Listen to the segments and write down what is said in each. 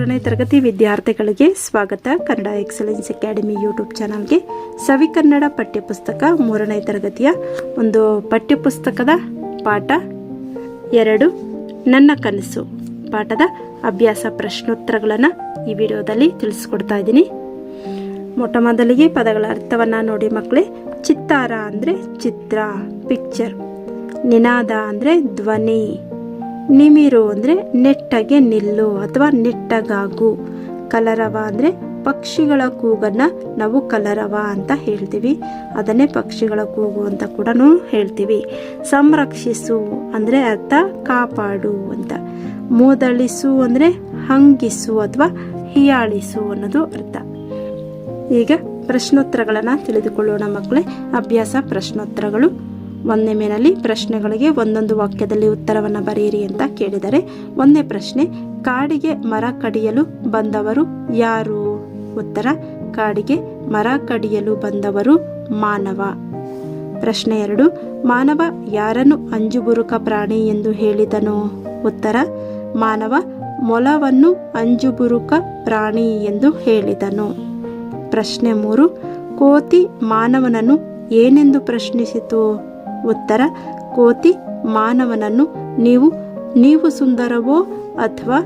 ಮೂರನೇ ತರಗತಿ ವಿದ್ಯಾರ್ಥಿಗಳಿಗೆ ಸ್ವಾಗತ. ಕನ್ನಡ ಎಕ್ಸಲೆನ್ಸ್ ಅಕಾಡೆಮಿ ಯೂಟ್ಯೂಬ್ ಚಾನಲ್ಗೆ ಸವಿ ಕನ್ನಡ ಪಠ್ಯಪುಸ್ತಕ ಮೂರನೇ ತರಗತಿಯ ಒಂದು ಪಠ್ಯಪುಸ್ತಕದ ಪಾಠ ಎರಡು, ನನ್ನ ಕನಸು ಪಾಠದ ಅಭ್ಯಾಸ ಪ್ರಶ್ನೋತ್ತರಗಳನ್ನು ಈ ವಿಡಿಯೋದಲ್ಲಿ ತಿಳಿಸ್ಕೊಡ್ತಾ ಇದ್ದೀನಿ. ಮೊಟ್ಟ ಮೊದಲಿಗೆ ಪದಗಳ ಅರ್ಥವನ್ನು ನೋಡಿ ಮಕ್ಕಳೇ. ಚಿತ್ತಾರ ಅಂದರೆ ಚಿತ್ರ ಪಿಕ್ಚರ್ ನಿನಾದ ಅಂದರೆ ಧ್ವನಿ. ನಿಮಿರು ಅಂದರೆ ನೆಟ್ಟಗೆ ನಿಲ್ಲು ಅಥವಾ ನೆಟ್ಟಗಾಗು. ಕಲರವ ಅಂದರೆ ಪಕ್ಷಿಗಳ ಕೂಗನ್ನು ನಾವು ಕಲರವ ಅಂತ ಹೇಳ್ತೀವಿ. ಅದನ್ನೇ ಪಕ್ಷಿಗಳ ಕೂಗು ಅಂತ ಕೂಡ ಹೇಳ್ತೀವಿ. ಸಂರಕ್ಷಿಸು ಅಂದರೆ ಅರ್ಥ ಕಾಪಾಡು ಅಂತ. ಮೂದಳಿಸು ಅಂದರೆ ಹಂಗಿಸು ಅಥವಾ ಹಿಯಾಳಿಸು ಅನ್ನೋದು ಅರ್ಥ. ಈಗ ಪ್ರಶ್ನೋತ್ತರಗಳನ್ನು ತಿಳಿದುಕೊಳ್ಳೋಣ ಮಕ್ಕಳೇ. ಅಭ್ಯಾಸ ಪ್ರಶ್ನೋತ್ತರಗಳು. ಒಂದನೇ ಮೇನಲ್ಲಿ ಪ್ರಶ್ನೆಗಳಿಗೆ ಒಂದೊಂದು ವಾಕ್ಯದಲ್ಲಿ ಉತ್ತರವನ್ನು ಬರೆಯಿರಿ ಅಂತ ಕೇಳಿದರೆ ಒಂದನೇ ಪ್ರಶ್ನೆ, ಕಾಡಿಗೆ ಮರ ಕಡಿಯಲು ಬಂದವರು ಯಾರು? ಉತ್ತರ, ಕಾಡಿಗೆ ಮರ ಕಡಿಯಲು ಬಂದವರು ಮಾನವ. ಪ್ರಶ್ನೆ ಎರಡು, ಮಾನವ ಯಾರನ್ನು ಅಂಜುಬುರುಕ ಪ್ರಾಣಿ ಎಂದು ಹೇಳಿದನು? ಉತ್ತರ, ಮಾನವ ಮೊಲವನ್ನು ಅಂಜುಬುರುಕ ಪ್ರಾಣಿ ಎಂದು ಹೇಳಿದನು. ಪ್ರಶ್ನೆ ಮೂರು, ಕೋತಿ ಮಾನವನನ್ನು ಏನೆಂದು ಪ್ರಶ್ನಿಸಿತು? ಉತ್ತರ ಕೋತಿ ಮಾನವನನ್ನು ನೀವು ನೀವು ಸುಂದರವೋ ಅಥವಾ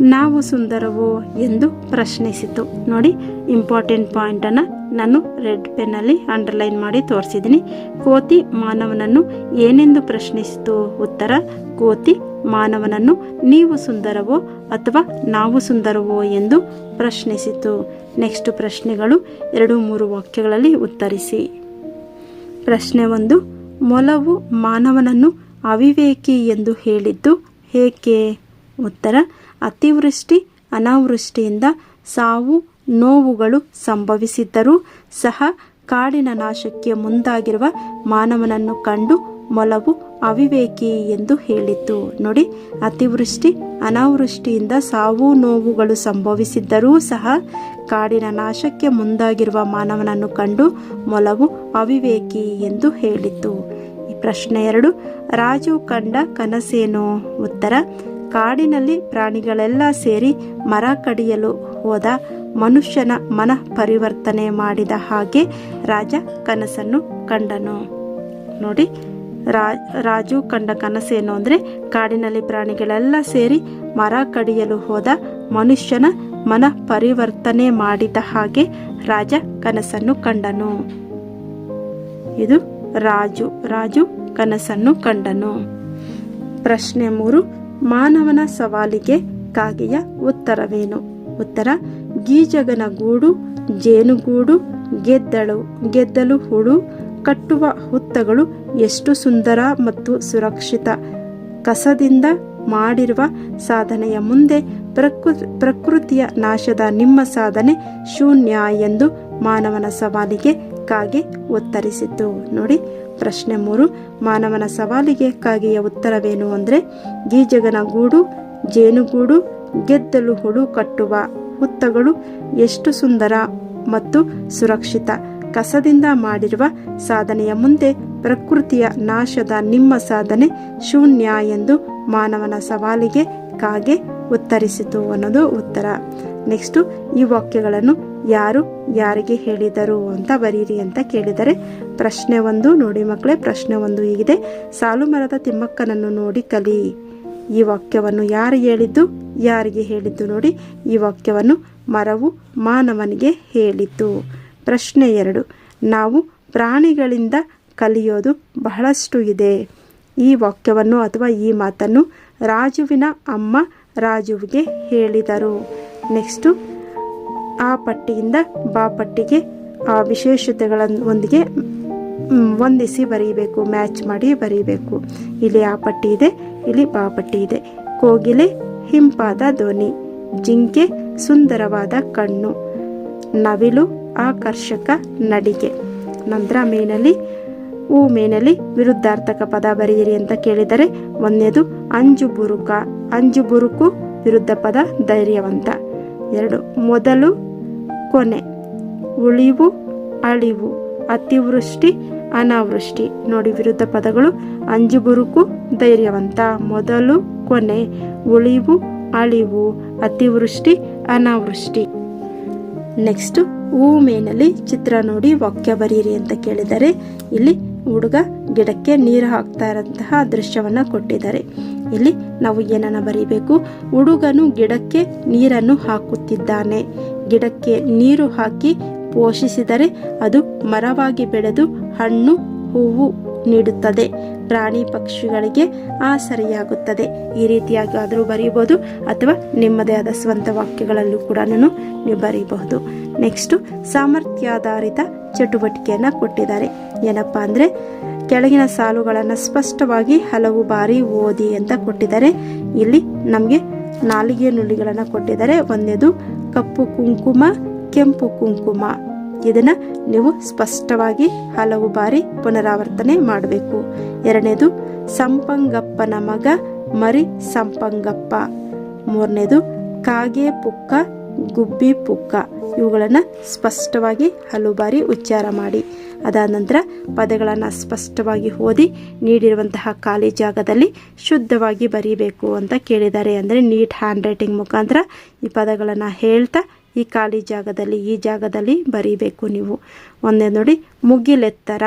ನಾವು ಸುಂದರವೋ ಎಂದು ಪ್ರಶ್ನಿಸಿತು. ನೋಡಿ ಇಂಪಾರ್ಟೆಂಟ್ ಪಾಯಿಂಟನ್ನು ನಾನು ರೆಡ್ ಪೆನ್ನಲ್ಲಿ ಅಂಡರ್ಲೈನ್ ಮಾಡಿ ತೋರಿಸಿದ್ದೀನಿ. ಕೋತಿ ಮಾನವನನ್ನು ಏನೆಂದು ಪ್ರಶ್ನಿಸಿತು? ಉತ್ತರ, ಕೋತಿ ಮಾನವನನ್ನು ನೀವು ಸುಂದರವೋ ಅಥವಾ ನಾವು ಸುಂದರವೋ ಎಂದು ಪ್ರಶ್ನಿಸಿತು. ನೆಕ್ಸ್ಟ್ ಪ್ರಶ್ನೆಗಳು ಎರಡು ಮೂರು ವಾಕ್ಯಗಳಲ್ಲಿ ಉತ್ತರಿಸಿ. ಪ್ರಶ್ನೆ ಒಂದು, ಮೊಲವು ಮಾನವನನ್ನು ಅವಿವೇಕಿ ಎಂದು ಹೇಳಿದ್ದು ಏಕೆ? ಉತ್ತರ, ಅತಿವೃಷ್ಟಿ, ಅನಾವೃಷ್ಟಿಯಿಂದ ಸಾವು ನೋವುಗಳು ಸಂಭವಿಸಿದ್ದರೂ ಸಹ ಕಾಡಿನ ನಾಶಕ್ಕೆ ಮುಂದಾಗಿರುವ ಮಾನವನನ್ನು ಕಂಡು ಮೊಲವು ಅವಿವೇಕಿ ಎಂದು ಹೇಳಿತ್ತು ನೋಡಿ, ಅತಿವೃಷ್ಟಿ, ಅನಾವೃಷ್ಟಿಯಿಂದ ಸಾವು ನೋವುಗಳು ಸಂಭವಿಸಿದ್ದರೂ ಸಹ ಕಾಡಿನ ನಾಶಕ್ಕೆ ಮುಂದಾಗಿರುವ ಮಾನವನನ್ನು ಕಂಡು ಮೊಲವು ಅವಿವೇಕಿ ಎಂದು ಹೇಳಿತ್ತು ಈ ಪ್ರಶ್ನೆ ಎರಡು, ರಾಜು ಕಂಡ ಕನಸೇನು? ಉತ್ತರ, ಕಾಡಿನಲ್ಲಿ ಪ್ರಾಣಿಗಳೆಲ್ಲ ಸೇರಿ ಮರ ಕಡಿಯಲು ಹೋದ ಮನುಷ್ಯನ ಮನ ಪರಿವರ್ತನೆ ಮಾಡಿದ ಹಾಗೆ ರಾಜ ಕನಸನ್ನು ಕಂಡನು. ನೋಡಿ ರಾಜು ಕಂಡ ಕನಸೇನು ಅಂದರೆ, ಕಾಡಿನಲ್ಲಿ ಪ್ರಾಣಿಗಳೆಲ್ಲ ಸೇರಿ ಮರ ಕಡಿಯಲು ಹೋದ ಮನುಷ್ಯನ ಮನ ಪರಿವರ್ತನೆ ಮಾಡಿದ ಹಾಗೆ ರಾಜ ಕನಸನ್ನು ಕಂಡನು. ಇದು ರಾಜು ರಾಜು ಕನಸನ್ನು ಕಂಡನು. ಪ್ರಶ್ನೆ ಮೂರು, ಮಾನವನ ಸವಾಲಿಗೆ ಕಾಗೆಯ ಉತ್ತರವೇನು? ಉತ್ತರ ಗೀಜಗನ ಗೂಡು ಜೇನುಗೂಡು, ಗೆದ್ದಳು, ಗೆದ್ದಲು ಹುಳು ಕಟ್ಟುವ ಹುತ್ತಗಳು ಎಷ್ಟು ಸುಂದರ ಮತ್ತು ಸುರಕ್ಷಿತ. ಕಸದಿಂದ ಮಾಡಿರುವ ಸಾಧನೆಯ ಮುಂದೆ ಪ್ರಕೃ, ಪ್ರಕೃತಿಯ ನಾಶದ ನಿಮ್ಮ ಸಾಧನೆ ಶೂನ್ಯ ಎಂದು ಮಾನವನ ಸವಾಲಿಗೆ ಕಾಗೆ ಉತ್ತರಿಸಿತು. ನೋಡಿ, ಪ್ರಶ್ನೆ ಮೂರು. ಮಾನವನ ಸವಾಲಿಗೆ ಕಾಗೆಯ ಉತ್ತರವೇನು ಅಂದರೆ ಗೀಜಗನ ಗೂಡು ಜೇನುಗೂಡು, ಗೆದ್ದಲು ಹುಳು ಕಟ್ಟುವ ಹುತ್ತಗಳು ಎಷ್ಟು ಸುಂದರ ಮತ್ತು ಸುರಕ್ಷಿತ. ಕಸದಿಂದ ಮಾಡಿರುವ ಸಾಧನೆಯ ಮುಂದೆ ಪ್ರಕೃತಿಯ ನಾಶದ ನಿಮ್ಮ ಸಾಧನೆ ಶೂನ್ಯ ಎಂದು ಮಾನವನ ಸವಾಲಿಗೆ ಕಾಗೆ ಉತ್ತರಿಸಿತು ಅನ್ನೋದು ಉತ್ತರ. ನೆಕ್ಸ್ಟು ಈ ವಾಕ್ಯಗಳನ್ನು ಯಾರು ಯಾರಿಗೆ ಹೇಳಿದರು ಅಂತ ಬರೀರಿ ಅಂತ ಕೇಳಿದರೆ, ಪ್ರಶ್ನೆ ಒಂದು ನೋಡಿ ಮಕ್ಕಳೇ, ಪ್ರಶ್ನೆ ಒಂದು ಹೀಗಿದೆ. ಸಾಲು ಮರದ ತಿಮ್ಮಕ್ಕನನ್ನು ನೋಡಿ ಕಲಿ. ಈ ವಾಕ್ಯವನ್ನು ಯಾರು ಹೇಳಿದ್ದು? ಯಾರಿಗೆ ಹೇಳಿದ್ದು ನೋಡಿ? ಈ ವಾಕ್ಯವನ್ನು ಮರವು ಮಾನವನಿಗೆ ಹೇಳಿತು. ಪ್ರಶ್ನೆ ಎರಡು. ನಾವು ಪ್ರಾಣಿಗಳಿಂದ ಕಲಿಯೋದು ಬಹಳಷ್ಟು ಇದೆ. ಈ ವಾಕ್ಯವನ್ನು ಅಥವಾ ಈ ಮಾತನ್ನು ರಾಜುವಿನ ಅಮ್ಮ ರಾಜುವಿಗೆ ಹೇಳಿದರು. ನೆಕ್ಸ್ಟು, ಆ ಪಟ್ಟಿಯಿಂದ ಬಾ ಪಟ್ಟಿಗೆ ಆ ವಿಶೇಷತೆಗಳೊಂದಿಗೆ ಹೊಂದಿಸಿ ಬರೀಬೇಕು, ಮ್ಯಾಚ್ ಮಾಡಿ ಬರೀಬೇಕು. ಇಲ್ಲಿ ಆ ಪಟ್ಟಿ ಇದೆ, ಇಲ್ಲಿ ಬಾ ಪಟ್ಟಿ ಇದೆ. ಕೋಗಿಲೆ ಹಿಂಪಾದ ಧ್ವನಿ. ಜಿಂಕೆ ಸುಂದರವಾದ ಕಣ್ಣು. ನವಿಲು ಆಕರ್ಷಕ ನಡಿಗೆ. ನಂತರ ಮೇನಲ್ಲಿ ಹೂ ಮೇನಲ್ಲಿ ವಿರುದ್ಧಾರ್ಥಕ ಪದ ಬರೆಯಿರಿ ಅಂತ ಕೇಳಿದರೆ ಒಂದನೇದು ಅಂಜು ಬುರುಕ. ಅಂಜು ಬುರುಕು ವಿರುದ್ಧ ಪದ ಧೈರ್ಯವಂತ. ಎರಡು, ಮೊದಲು ಕೊನೆ. ಉಳಿವು, ಅಳಿವು. ಅತಿವೃಷ್ಟಿ ಅನಾವೃಷ್ಟಿ. ನೋಡಿ, ವಿರುದ್ಧ ಪದಗಳು. ಅಂಜುಬುರುಕು ಧೈರ್ಯವಂತ. ಮೊದಲು ಕೊನೆ. ಉಳಿವು, ಅಳಿವು. ಅತಿವೃಷ್ಟಿ, ಅನಾವೃಷ್ಟಿ. ನೆಕ್ಸ್ಟ್ ಹೂ ಮೇನಲ್ಲಿ ಚಿತ್ರ ನೋಡಿ, ವಾಕ್ಯ ಬರೀರಿ ಅಂತ ಕೇಳಿದರೆ, ಇಲ್ಲಿ ಹುಡುಗ ಗಿಡಕ್ಕೆ ನೀರು ಹಾಕ್ತಾ ಇರೋಂತಹ ದೃಶ್ಯವನ್ನ ಕೊಟ್ಟಿದ್ದಾರೆ. ಇಲ್ಲಿ ನಾವು ಏನನ್ನ ಬರೀಬೇಕು? ಹುಡುಗನು ಗಿಡಕ್ಕೆ ನೀರನ್ನು ಹಾಕುತ್ತಿದ್ದಾನೆ. ಗಿಡಕ್ಕೆ ನೀರು ಹಾಕಿ ಪೋಷಿಸಿದರೆ ಅದು ಮರವಾಗಿ ಬೆಳೆದು ಹಣ್ಣು, ಹೂವು ನೀಡುತ್ತದೆ. ಪ್ರಾಣಿ ಪಕ್ಷಿಗಳಿಗೆ ಆಸರೆಯಾಗುತ್ತದೆ. ಈ ರೀತಿಯಾಗಿ ಆದರೂ ಬರೆಯಬಹುದು ಅಥವಾ ನಿಮ್ಮದೇ ಆದ ಸ್ವಂತ ವಾಕ್ಯಗಳಲ್ಲೂ ಕೂಡ ನೀವು ಬರೀಬಹುದು ನೆಕ್ಸ್ಟು ಸಾಮರ್ಥ್ಯಾಧಾರಿತ ಚಟುವಟಿಕೆಯನ್ನು ಕೊಟ್ಟಿದ್ದಾರೆ. ಏನಪ್ಪ ಅಂದರೆ, ಕೆಳಗಿನ ಸಾಲುಗಳನ್ನು ಸ್ಪಷ್ಟವಾಗಿ ಹಲವು ಬಾರಿ ಓದಿ ಅಂತ ಕೊಟ್ಟಿದ್ದಾರೆ. ಇಲ್ಲಿ ನಮಗೆ ನಾಲಿಗೆ ನುಡಿಗಳನ್ನು ಕೊಟ್ಟಿದ್ದಾರೆ. ಒಂದೇದು ಕಪ್ಪು ಕುಂಕುಮ ಕೆಂಪು ಕುಂಕುಮ. ಇದನ್ನ ನೀವು ಸ್ಪಷ್ಟವಾಗಿ ಹಲವು ಬಾರಿ ಪುನರಾವರ್ತನೆ ಮಾಡಬೇಕು. ಎರಡನೇದು, ಸಂಪಂಗಪ್ಪನ ಮಗ ಮರಿ ಸಂಪಂಗಪ್ಪ. ಮೂರನೇದು, ಕಾಗೆ ಪುಕ್ಕ, ಗುಬ್ಬಿ ಪುಕ್ಕ. ಇವುಗಳನ್ನು ಸ್ಪಷ್ಟವಾಗಿ ಹಲವು ಬಾರಿ ಉಚ್ಚಾರ ಮಾಡಿ. ಅದಾದ ನಂತರ ಪದಗಳನ್ನು ಸ್ಪಷ್ಟವಾಗಿ ಓದಿ ನೀಡಿರುವಂತಹ ಖಾಲಿ ಜಾಗದಲ್ಲಿ ಶುದ್ಧವಾಗಿ ಬರೀಬೇಕು ಅಂತ ಕೇಳಿದ್ದಾರೆ. ಅಂದರೆ ನೀಟ್ ಹ್ಯಾಂಡ್ ರೈಟಿಂಗ್ ಮುಖಾಂತರ ಈ ಪದಗಳನ್ನು ಹೇಳ್ತಾ ಈ ಖಾಲಿ ಜಾಗದಲ್ಲಿ, ಈ ಜಾಗದಲ್ಲಿ ಬರೀಬೇಕು ನೀವು. ಒಂದೇ ನೋಡಿ, ಮುಗಿಲೆತ್ತರ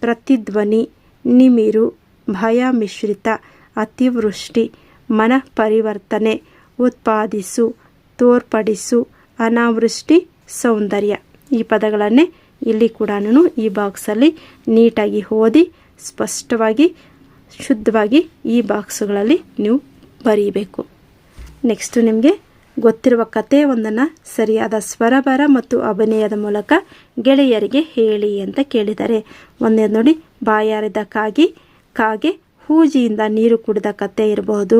ಪ್ರತಿಧ್ವನಿ, ನಿಮಿರು, ಭಯ ಮಿಶ್ರಿತ, ಅತಿವೃಷ್ಟಿ, ಮನ ಪರಿವರ್ತನೆ, ಉತ್ಪಾದಿಸು, ತೋರ್ಪಡಿಸು, ಅನಾವೃಷ್ಟಿ, ಸೌಂದರ್ಯ. ಈ ಪದಗಳನ್ನೇ ಇಲ್ಲಿ ಕೂಡ ಈ ಬಾಕ್ಸಲ್ಲಿ ನೀಟಾಗಿ ಓದಿ, ಸ್ಪಷ್ಟವಾಗಿ, ಶುದ್ಧವಾಗಿ ಈ ಬಾಕ್ಸ್ಗಳಲ್ಲಿ ನೀವು ಬರೀಬೇಕು. ನೆಕ್ಸ್ಟು ನಿಮಗೆ ಗೊತ್ತಿರುವ ಕಥೆ ಒಂದನ್ನು ಸರಿಯಾದ ಸ್ವರಬರ ಮತ್ತು ಅಭಿನಯದ ಮೂಲಕ ಗೆಳೆಯರಿಗೆ ಹೇಳಿ ಅಂತ ಕೇಳಿದ್ದಾರೆ ಒಂದೇ ನೋಡಿ, ಬಾಯಾರಿದ ಕಾಗಿ, ಕಾಗೆ ಹೂಜಿಯಿಂದ ನೀರು ಕುಡಿದ ಕತೆ ಇರಬಹುದು.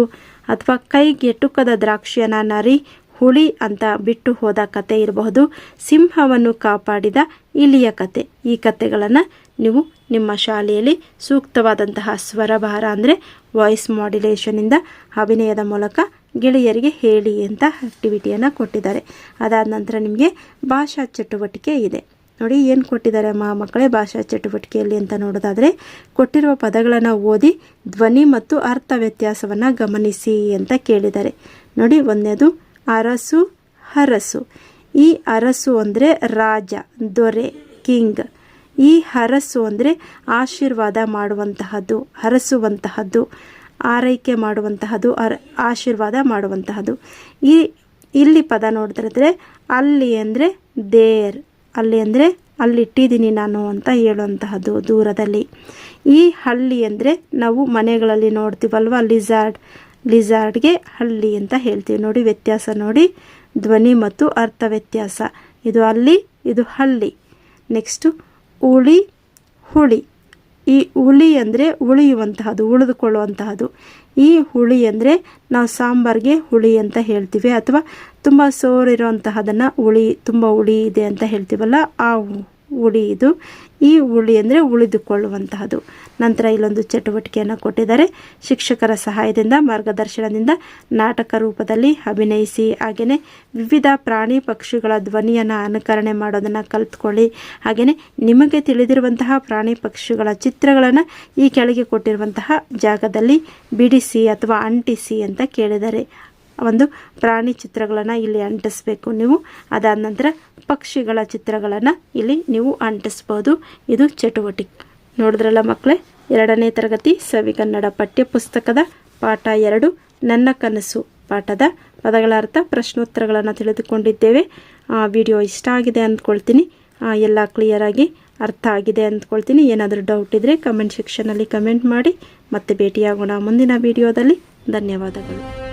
ಅಥವಾ ಕೈಗೆ ಟುಕದ ದ್ರಾಕ್ಷಿಯನ ನರಿ, ಹುಳಿ ಅಂತ ಬಿಟ್ಟು ಹೋದ ಕತೆ ಇರಬಹುದು. ಸಿಂಹವನ್ನು ಕಾಪಾಡಿದ ಇಲಿಯ ಕತೆ ಈ ಕತೆಗಳನ್ನು ನೀವು ನಿಮ್ಮ ಶಾಲೆಯಲ್ಲಿ ಸೂಕ್ತವಾದಂತಹ ಸ್ವರಭಾರ ಅಂದರೆ ವಾಯ್ಸ್ ಮಾಡ್ಯುಲೇಷನಿಂದ ಅಭಿನಯದ ಮೂಲಕ ಗೆಳೆಯರಿಗೆ ಹೇಳಿ ಅಂತ ಆ್ಯಕ್ಟಿವಿಟಿಯನ್ನು ಕೊಟ್ಟಿದ್ದಾರೆ. ಅದಾದ ನಂತರ ನಿಮಗೆ ಭಾಷಾ ಚಟುವಟಿಕೆ ಇದೆ. ನೋಡಿ, ಏನು ಕೊಟ್ಟಿದ್ದಾರೆ ಮಾ ಮಕ್ಕಳೇ? ಭಾಷಾ ಚಟುವಟಿಕೆಯಲ್ಲಿ ಅಂತ ನೋಡೋದಾದರೆ, ಕೊಟ್ಟಿರುವ ಪದಗಳನ್ನು ಓದಿ ಧ್ವನಿ ಮತ್ತು ಅರ್ಥ ವ್ಯತ್ಯಾಸವನ್ನು ಗಮನಿಸಿ ಅಂತ ಕೇಳಿದ್ದಾರೆ. ನೋಡಿ, ಒಂದನೇದು, ಅರಸು, ಹರಸು. ಈ ಅರಸು ಅಂದರೆ ರಾಜ, ದೊರೆ, ಕಿಂಗ್. ಈ ಹರಸು ಅಂದರೆ ಆಶೀರ್ವಾದ ಮಾಡುವಂತಹದ್ದು, ಹರಸುವಂತಹದ್ದು. ಆರೈಕೆ ಮಾಡುವಂತಹದ್ದು ಆಶೀರ್ವಾದ ಮಾಡುವಂತಹದ್ದು ಈ, ಇಲ್ಲಿ ಪದ ನೋಡಿದ್ರೆ ಅಲ್ಲಿ ಅಂದರೆ ದೇರ್, ಅಲ್ಲಿ ಅಂದರೆ ಅಲ್ಲಿಟ್ಟಿದ್ದೀನಿ ನಾನು ಅಂತ ಹೇಳುವಂತಹದ್ದು ದೂರದಲ್ಲಿ. ಈ ಹಳ್ಳಿ ಅಂದರೆ ನಾವು ಮನೆಗಳಲ್ಲಿ ನೋಡ್ತೀವಲ್ವ? ಲಿಸಾರ್ಡ್ ಲಿಸಾರ್ಡ್ಗೆ ಹಳ್ಳಿ ಅಂತ ಹೇಳ್ತೀವಿ. ನೋಡಿ, ವ್ಯತ್ಯಾಸ ನೋಡಿ. ಧ್ವನಿ ಮತ್ತು ಅರ್ಥ ವ್ಯತ್ಯಾಸ. ಇದು ಅಲ್ಲಿ, ಇದು ಹಳ್ಳಿ. ನೆಕ್ಸ್ಟು, ಉಳಿ, ಹುಳಿ. ಈ ಹುಳಿ ಅಂದರೆ ಉಳಿಯುವಂತಹದ್ದು, ಉಳಿದುಕೊಳ್ಳುವಂತಹದ್ದು. ಈ ಹುಳಿ ಅಂದರೆ ನಾವು ಸಾಂಬಾರಿಗೆ ಹುಳಿ ಅಂತ ಹೇಳ್ತೀವಿ ಅಥವಾ ತುಂಬ ಸೋರಿರುವಂತಹದನ್ನು ಹುಳಿ, ತುಂಬ ಹುಳಿ ಇದೆ ಅಂತ ಹೇಳ್ತೀವಲ್ಲ, ಆ ಹುಳಿ ಇದು. ಈ ಹುಳಿ ಅಂದರೆ ಉಳಿದುಕೊಳ್ಳುವಂತಹದ್ದು. ನಂತರ ಇಲ್ಲೊಂದು ಚಟುವಟಿಕೆಯನ್ನು ಕೊಟ್ಟಿದ್ದಾರೆ. ಶಿಕ್ಷಕರ ಸಹಾಯದಿಂದ, ಮಾರ್ಗದರ್ಶನದಿಂದ ನಾಟಕ ರೂಪದಲ್ಲಿ ಅಭಿನಯಿಸಿ ಹಾಗೆಯೇ ವಿವಿಧ ಪ್ರಾಣಿ ಪಕ್ಷಿಗಳ ಧ್ವನಿಯನ್ನು ಅನುಕರಣೆ ಮಾಡೋದನ್ನು ಕಲಿತ್ಕೊಳ್ಳಿ. ಹಾಗೆಯೇ ನಿಮಗೆ ತಿಳಿದಿರುವಂತಹ ಪ್ರಾಣಿ ಪಕ್ಷಿಗಳ ಚಿತ್ರಗಳನ್ನು ಈ ಕೆಳಗೆ ಕೊಟ್ಟಿರುವಂತಹ ಜಾಗದಲ್ಲಿ ಬಿಡಿಸಿ ಅಥವಾ ಅಂಟಿಸಿ ಅಂತ ಕೇಳಿದ್ದಾರೆ ಒಂದು ಪ್ರಾಣಿ ಚಿತ್ರಗಳನ್ನು ಇಲ್ಲಿ ಅಂಟಿಸ್ಬೇಕು ನೀವು. ಅದಾದ ನಂತರ ಪಕ್ಷಿಗಳ ಚಿತ್ರಗಳನ್ನು ಇಲ್ಲಿ ನೀವು ಅಂಟಿಸ್ಬೋದು. ಇದು ಚಟುವಟಿಕೆ. ನೋಡಿದ್ರಲ್ಲ ಮಕ್ಕಳೇ? ಎರಡನೇ ತರಗತಿ ಸವಿ ಕನ್ನಡ ಪಠ್ಯಪುಸ್ತಕದ ಪಾಠ ಎರಡು, ನನ್ನ ಕನಸು ಪಾಠದ ಪದಗಳ ಅರ್ಥ ಪ್ರಶ್ನೋತ್ತರಗಳನ್ನು ತಿಳಿದುಕೊಂಡಿದ್ದೇವೆ. ವಿಡಿಯೋ ಇಷ್ಟ ಆಗಿದೆ ಅಂದ್ಕೊಳ್ತೀನಿ. ಎಲ್ಲ ಕ್ಲಿಯರಾಗಿ ಅರ್ಥ ಆಗಿದೆ ಅಂದ್ಕೊಳ್ತೀನಿ. ಏನಾದರೂ ಡೌಟ್ ಇದ್ದರೆ ಕಮೆಂಟ್ ಸೆಕ್ಷನಲ್ಲಿ ಕಮೆಂಟ್ ಮಾಡಿ. ಮತ್ತೆ ಭೇಟಿಯಾಗೋಣ ಮುಂದಿನ ವಿಡಿಯೋದಲ್ಲಿ. ಧನ್ಯವಾದಗಳು.